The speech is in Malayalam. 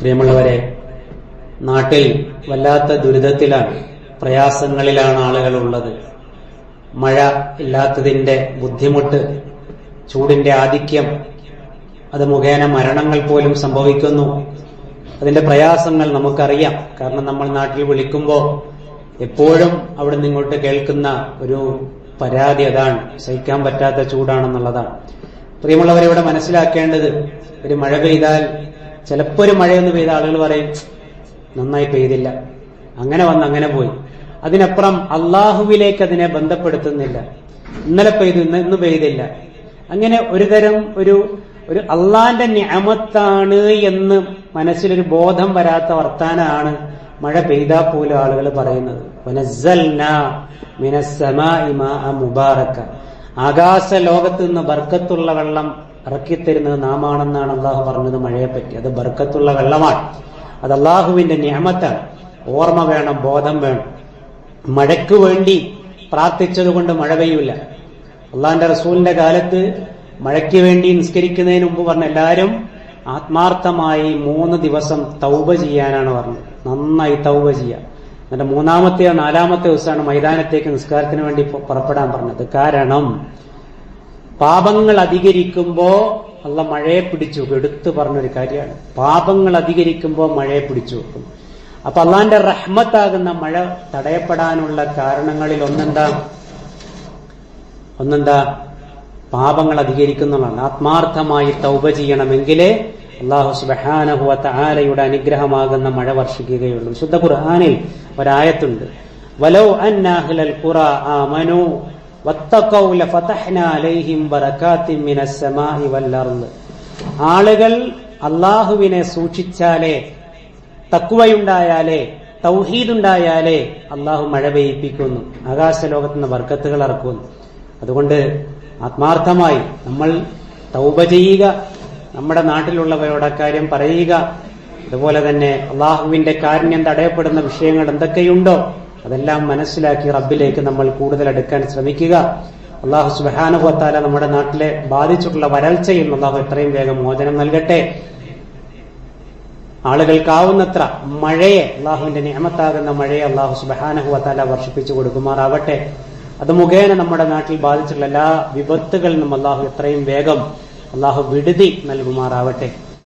പ്രിയമുള്ളവരെ നാട്ടിൽ വല്ലാത്ത ദുരിതത്തിലാണ് പ്രയാസങ്ങളിലാണ് ആളുകൾ ഉള്ളത് മഴ ഇല്ലാത്തതിന്റെ ബുദ്ധിമുട്ട് ചൂടിന്റെ ആധിക്യം അത് മുഖേന മരണങ്ങൾ പോലും സംഭവിക്കുന്നു. അതിന്റെ പ്രയാസങ്ങൾ നമുക്കറിയാം. കാരണം നമ്മൾ നാട്ടിൽ വിളിക്കുമ്പോൾ എപ്പോഴും അവിടെ നിന്ന് ഇങ്ങോട്ട് കേൾക്കുന്ന ഒരു പരാതി അതാണ്. സഹിക്കാൻ പറ്റാത്ത ചൂടാണെന്നുള്ളതാണ്. പ്രിയമുള്ളവരെ ഇവിടെ മനസ്സിലാക്കേണ്ടത് ഒരു മഴ പെയ്താൽ ചിലപ്പോ ഒരു മഴയൊന്ന് പെയ്ത ആളുകൾ പറയും നന്നായി പെയ്തില്ല. അങ്ങനെ വന്ന് അങ്ങനെ പോയി. അതിനപ്പുറം അള്ളാഹുവിലേക്ക് അതിനെ ബന്ധപ്പെടുത്തുന്നില്ല. ഇന്നലെ പെയ്തു ഇന്ന് ഇന്ന് പെയ്തില്ല. അങ്ങനെ ഒരു തരം ഒരു ഒരു അള്ളാന്റെ ഞാമത്താണ് എന്ന് മനസ്സിലൊരു ബോധം വരാത്ത വർത്താനാണ് മഴ പെയ്താ പോലും ആളുകൾ പറയുന്നത്. ആകാശ ലോകത്ത് നിന്ന് ബർക്കത്തുള്ള വെള്ളം ഇറക്കിത്തരുന്നത് നാമാണെന്നാണ് അള്ളാഹു പറഞ്ഞത് മഴയെപ്പറ്റി. അത് ബർക്കത്തുള്ള വെള്ളമാണ്. അത് അള്ളാഹുവിന്റെ നിയമത്താണ്. ഓർമ്മ വേണം ബോധം വേണം. മഴയ്ക്ക് വേണ്ടി പ്രാർത്ഥിച്ചതുകൊണ്ട് മഴ പെയ്യൂല. അള്ളാന്റെ റസൂലിന്റെ കാലത്ത് മഴയ്ക്ക് വേണ്ടി നിസ്കരിക്കുന്നതിന് മുമ്പ് പറഞ്ഞ എല്ലാവരും ആത്മാർത്ഥമായി മൂന്ന് ദിവസം തൗബ ചെയ്യാനാണ് പറഞ്ഞത്. നന്നായി തൗബ ചെയ്യുക. എന്നിട്ട് മൂന്നാമത്തെയോ നാലാമത്തെ ദിവസമാണ് മൈതാനത്തേക്ക് നിസ്കാരത്തിന് വേണ്ടി പുറപ്പെടാൻ പറഞ്ഞത്. കാരണം പാപങ്ങൾ അധികരിക്കുമ്പോ അല്ല മഴയെ പിടിച്ചു. എടുത്തു പറഞ്ഞൊരു കാര്യമാണ്. പാപങ്ങൾ അധികരിക്കുമ്പോൾ മഴയെ പിടിച്ചു വെക്കും. അപ്പൊ അള്ളാന്റെ റഹ്മത്താകുന്ന മഴ തടയപ്പെടാനുള്ള കാരണങ്ങളിൽ ഒന്നെന്താ? ഒന്നെന്താ? പാപങ്ങൾ അധികരിക്കുന്നതാണ്. ആത്മാർത്ഥമായി തൗബ ചെയ്യണമെങ്കിലേ അള്ളാഹു സുബഹാനഹുവത്ത ആലയുടെ അനുഗ്രഹമാകുന്ന മഴ വർഷിക്കുകയുള്ളൂ. ശുദ്ധ ഖുർഹാനിൽ ഒരായത്തുണ്ട്. വലോ അന്നാഹ്ലൽ ഖുറ ആ വത്തഖൗ ആളുകൾ അള്ളാഹുവിനെ സൂക്ഷിച്ചാലേ തക്കുവയുണ്ടായാലേ തൗഹീദുണ്ടായാലേ അള്ളാഹു മഴ പെയ്യിപ്പിക്കുന്നു ആകാശലോകത്ത് നിന്ന് വർക്കത്തുകൾ ഇറക്കുന്നു. അതുകൊണ്ട് ആത്മാർത്ഥമായി നമ്മൾ തൗബ ചെയ്യുക നമ്മുടെ നാട്ടിലുള്ളവരോട് അക്കാര്യം പറയുക. അതുപോലെ തന്നെ അള്ളാഹുവിന്റെ കാരുണ്യം തടയപ്പെടുന്ന വിഷയങ്ങൾ എന്തൊക്കെയുണ്ടോ അതെല്ലാം മനസ്സിലാക്കി റബ്ബിലേക്ക് നമ്മൾ കൂടുതൽ അടുക്കാൻ ശ്രമിക്കുക. അള്ളാഹു സുബാനുഭവത്താല നമ്മുടെ നാട്ടിലെ ബാധിച്ചിട്ടുള്ള വരൾച്ചയിൽ അള്ളാഹു എത്രയും വേഗം മോചനം നൽകട്ടെ. ആളുകൾക്കാവുന്നത്ര മഴയെ അള്ളാഹുവിന്റെ നിയമത്താകുന്ന മഴയെ അള്ളാഹു സുബാനുഭവത്താല വർഷിപ്പിച്ചു കൊടുക്കുമാറാവട്ടെ. അത് മുഖേന നമ്മുടെ നാട്ടിൽ ബാധിച്ചിട്ടുള്ള എല്ലാ വിപത്തുകളിൽ നിന്നും അള്ളാഹു എത്രയും വേഗം അള്ളാഹു വിടുതി നൽകുമാറാവട്ടെ.